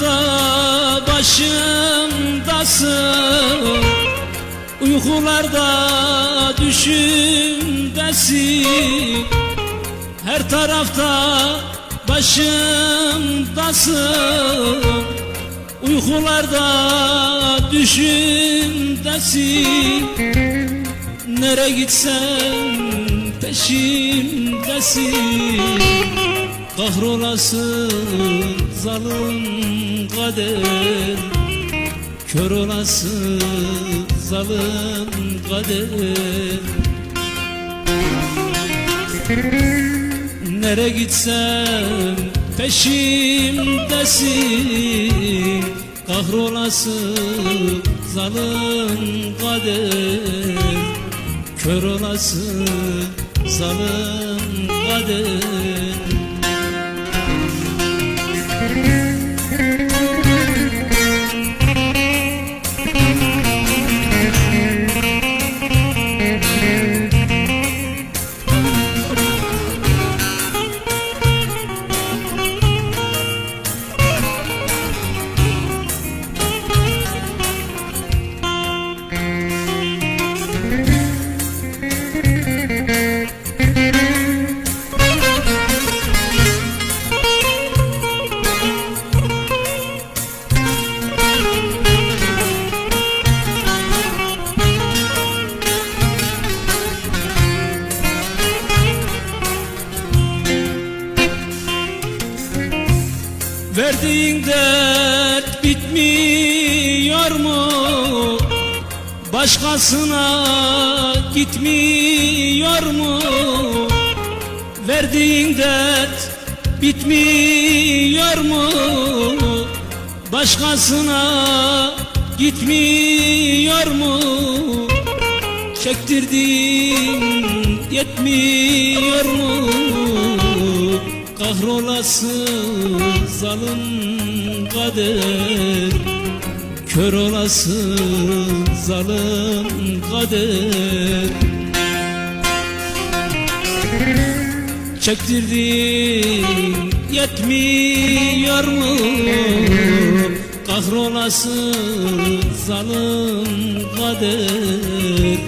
Tarafta başımdasın Uykularda düşümdesin. Her tarafta başımdasın Uykularda düşümdesin. Nere gitsen peşimdesin Kahrolasın zalim kader. Kör olasın zalim kader. Nere gitsem peşimdesin. Kahrolasın zalim kader. Kör olasın zalim kader Verdiğin dert bitmiyor mu? Başkasına gitmiyor mu? Verdiğin dert bitmiyor mu? Başkasına gitmiyor mu? Çektirdiğin yetmiyor mu? Kahrolası zalim kader Kör olası zalim kader Çektirdiğin yetmiyor mu? Kahrolası zalim kader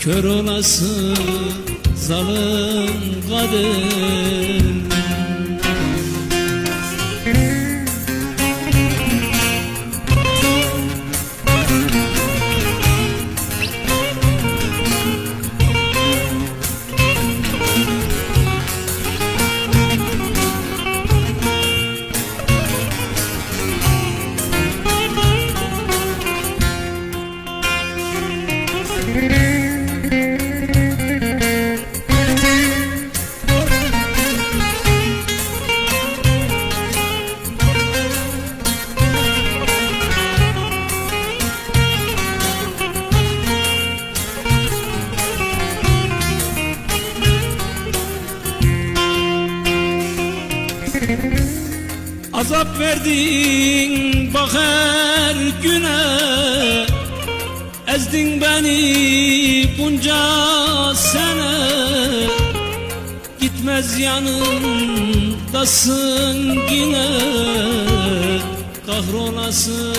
Kör olası zalim kader Azap verdin bak her güne. Ezdin beni bunca sene. Gitmez yanımdasın yine. Kahrolası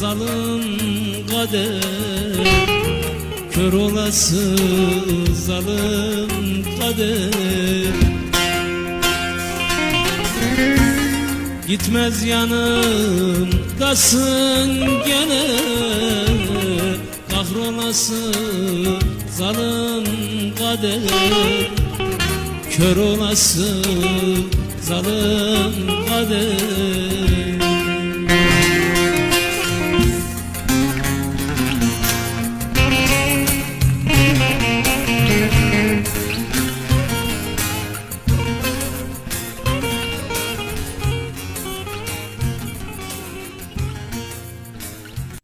zalim kader. Kör olası zalim kader Gitmez yanımdasın gene. Kahrolası zalim kader. Kör olası zalim kader